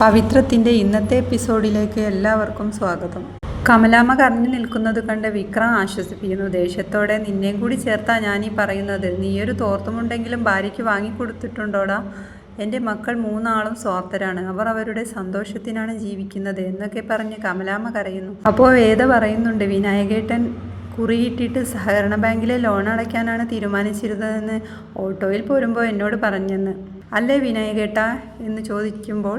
പവിത്രത്തിന്റെ ഇന്നത്തെ എപ്പിസോഡിലേക്ക് എല്ലാവർക്കും സ്വാഗതം. കമലാമ്മ കരഞ്ഞു നിൽക്കുന്നത് കണ്ട് വിക്രം ആശ്വസിപ്പിക്കുന്നു. ദേഷ്യത്തോടെ നിന്നെയും കൂടി ചേർത്താ ഞാനീ പറയുന്നത്. നീയൊരു തോർത്തുമുണ്ടെങ്കിലും ഭാര്യയ്ക്ക് വാങ്ങിക്കൊടുത്തിട്ടുണ്ടോടാ? എന്റെ മക്കൾ മൂന്നാളും സ്വാർത്ഥരാണ്. അവർ അവരുടെ സന്തോഷത്തിനാണ് ജീവിക്കുന്നത് എന്നൊക്കെ പറഞ്ഞ് കമലാമ്മ കരയുന്നു. അപ്പോൾ വേദ പറയുന്നുണ്ട് വിനായകേട്ടൻ കുറിയിട്ടിട്ട് സഹകരണ ബാങ്കിലെ ലോൺ അടയ്ക്കാനാണ് തീരുമാനിച്ചിരുന്നതെന്ന് ഓട്ടോയിൽ പോരുമ്പോൾ എന്നോട് പറഞ്ഞെന്ന്. അല്ലേ വിനായകേട്ടാ? എന്ന് ചോദിക്കുമ്പോൾ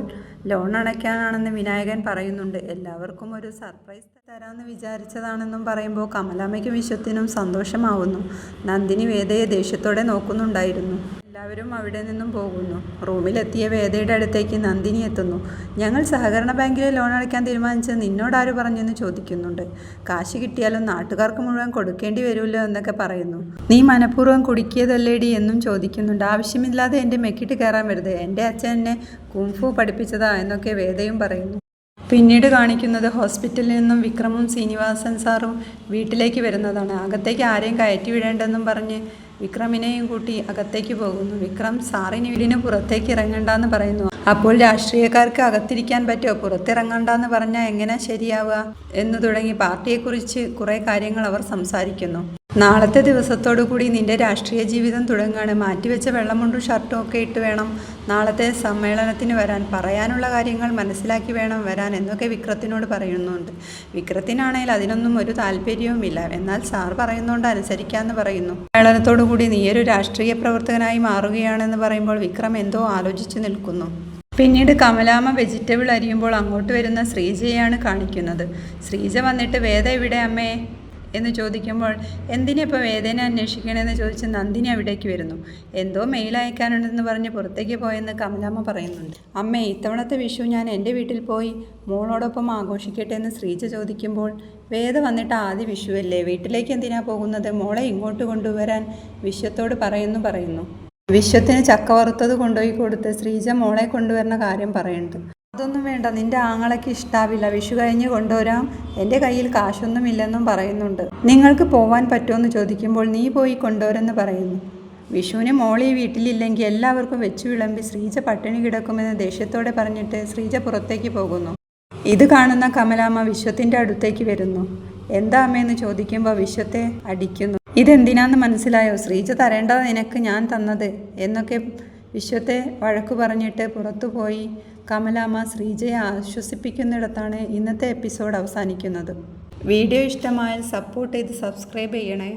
ലോൺ അടയ്ക്കാനാണെന്ന് വിനായകൻ പറയുന്നുണ്ട്. എല്ലാവർക്കും ഒരു സർപ്രൈസ് തരാമെന്ന് വിചാരിച്ചതാണെന്നും പറയുമ്പോൾ കമലാമ്മയ്ക്കും വിശ്വത്തിനും സന്തോഷമാവുന്നു. നന്ദിനി വേദയെ ദേഷ്യത്തോടെ നോക്കുന്നുണ്ടായിരുന്നു. എല്ലാവരും അവിടെ നിന്നും പോകുന്നു. റൂമിലെത്തിയ വേദയുടെ അടുത്തേക്ക് നന്ദിനി എത്തുന്നു. ഞങ്ങൾ സഹകരണ ബാങ്കിലെ ലോൺ അടയ്ക്കാൻ തീരുമാനിച്ചത് നിന്നോടാര് പറഞ്ഞെന്ന് ചോദിക്കുന്നുണ്ട്. കാശ് കിട്ടിയാലും നാട്ടുകാർക്ക് മുഴുവൻ കൊടുക്കേണ്ടി വരുമല്ലോ എന്നൊക്കെ പറയുന്നു. നീ മനഃപൂർവം കുടുക്കിയതല്ലേടി എന്നും ചോദിക്കുന്നുണ്ട്. ആവശ്യമില്ലാതെ എന്റെ മെക്കിട്ട് കയറാൻ വരുത്. എന്റെ അച്ഛൻ എന്നെ കുംഫു പഠിപ്പിച്ചതാ എന്നൊക്കെ വേദയും പറയുന്നു. പിന്നീട് കാണിക്കുന്നത് ഹോസ്പിറ്റലിൽ നിന്നും വിക്രമും ശ്രീനിവാസൻ സാറും വീട്ടിലേക്ക് വരുന്നതാണ്. അകത്തേക്ക് ആരെയും കയറ്റി വിടേണ്ടെന്നും പറഞ്ഞ് വിക്രമിനെയും കൂട്ടി അകത്തേക്ക് പോകുന്നു. വിക്രം സാറിന് വീടിന് പുറത്തേക്ക് ഇറങ്ങണ്ടെന്ന് പറയുന്നു. അപ്പോൾ രാഷ്ട്രീയക്കാർക്ക് അകത്തിരിക്കാൻ പറ്റുമോ? പുറത്തിറങ്ങണ്ടെന്ന് പറഞ്ഞാൽ എങ്ങനെ ശരിയാവുക? എന്ന് തുടങ്ങി പാർട്ടിയെക്കുറിച്ച് കുറേ കാര്യങ്ങൾ അവർ സംസാരിക്കുന്നു. നാളത്തെ ദിവസത്തോടു കൂടി നിന്റെ രാഷ്ട്രീയ ജീവിതം തുടങ്ങാണ്. മാറ്റിവെച്ച വെള്ളമുണ്ടും ഷർട്ടും ഒക്കെ ഇട്ട് വേണം നാളത്തെ സമ്മേളനത്തിന് വരാൻ. പറയാനുള്ള കാര്യങ്ങൾ മനസ്സിലാക്കി വേണം വരാൻ എന്നൊക്കെ വിക്രത്തിനോട് പറയുന്നുണ്ട്. വിക്രത്തിനാണെങ്കിൽ അതിനൊന്നും ഒരു താല്പര്യവുമില്ല. എന്നാൽ സാർ പറയുന്നതുകൊണ്ട് അനുസരിക്കാമെന്ന് പറയുന്നു. സമ്മേളനത്തോടു കൂടി നീയൊരു രാഷ്ട്രീയ പ്രവർത്തകനായി മാറുകയാണെന്ന് പറയുമ്പോൾ വിക്രം എന്തോ ആലോചിച്ചു നിൽക്കുന്നു. പിന്നീട് കമലാമ്മ വെജിറ്റബിൾ അരിയുമ്പോൾ അങ്ങോട്ട് വരുന്ന ശ്രീജയെയാണ് കാണിക്കുന്നത്. ശ്രീജ വന്നിട്ട് വേദ ഇവിടെ അമ്മേ? എന്ന് ചോദിക്കുമ്പോൾ എന്തിനാ ഇപ്പോൾ വേദന അന്വേഷിക്കണമെന്ന് ചോദിച്ച് നന്ദിനി അവിടേക്ക് വരുന്നു. എന്തോ മെയിൽ അയക്കാനുണ്ടെന്ന് പറഞ്ഞ് പുറത്തേക്ക് പോയെന്ന് കമലാമ്മ പറയുന്നുണ്ട്. അമ്മേ ഇത്തവണത്തെ വിഷു ഞാൻ എന്റെ വീട്ടിൽ പോയി മോളോടൊപ്പം ആഘോഷിക്കട്ടെ എന്ന് ശ്രീജ ചോദിക്കുമ്പോൾ വേദ വന്നിട്ട് ആദ്യ വിഷുവല്ലേ? വീട്ടിലേക്ക് എന്തിനാ പോകുന്നത്? മോളെ ഇങ്ങോട്ട് കൊണ്ടുവരാൻ വിശ്വത്തോട് പറയുന്നു പറയുന്നു. വിശ്വത്തിന് ചക്ക വറുത്തത് കൊണ്ടുപോയി കൊടുത്ത് ശ്രീജ മോളെ കൊണ്ടുവരുന്ന കാര്യം പറയുന്നുണ്ട് അതൊന്നും വേണ്ട. നിന്റെ ആങ്ങളയ്ക്ക് ഇഷ്ടാവില്ല. വിഷു കഴിഞ്ഞ് കൊണ്ടുവരാം. എന്റെ കയ്യിൽ കാശൊന്നും ഇല്ലെന്നും പറയുന്നുണ്ട്. നിങ്ങൾക്ക് പോവാൻ പറ്റുമെന്ന് ചോദിക്കുമ്പോൾ നീ പോയി കൊണ്ടുവരെന്ന് പറയുന്നു. വിഷുവിന് മോളി വീട്ടിലില്ലെങ്കിൽ എല്ലാവർക്കും വെച്ചു വിളമ്പി ശ്രീജ പട്ടിണി കിടക്കുമെന്ന് ദേഷ്യത്തോടെ പറഞ്ഞിട്ട് ശ്രീജ പുറത്തേക്ക് പോകുന്നു. ഇത് കാണുന്ന കമലാമ്മ വിശ്വത്തിന്റെ അടുത്തേക്ക് വരുന്നു. എന്താ അമ്മയെന്ന് ചോദിക്കുമ്പോൾ വിശ്വത്തെ അടിക്കുന്നു. ഇതെന്തിനാന്ന് മനസ്സിലായോ? ശ്രീജ തരേണ്ടത് നിനക്ക് ഞാൻ തന്നത് എന്നൊക്കെ വിശ്വത്തെ വഴക്കു പറഞ്ഞിട്ട് പുറത്തുപോയി കമലാമ്മ ശ്രീജയെ ആശ്വസിപ്പിക്കുന്നിടത്താണ് ഇന്നത്തെ എപ്പിസോഡ് അവസാനിക്കുന്നത്. വീഡിയോ ഇഷ്ടമായാൽ സപ്പോർട്ട് ചെയ്ത് സബ്സ്ക്രൈബ് ചെയ്യണേ.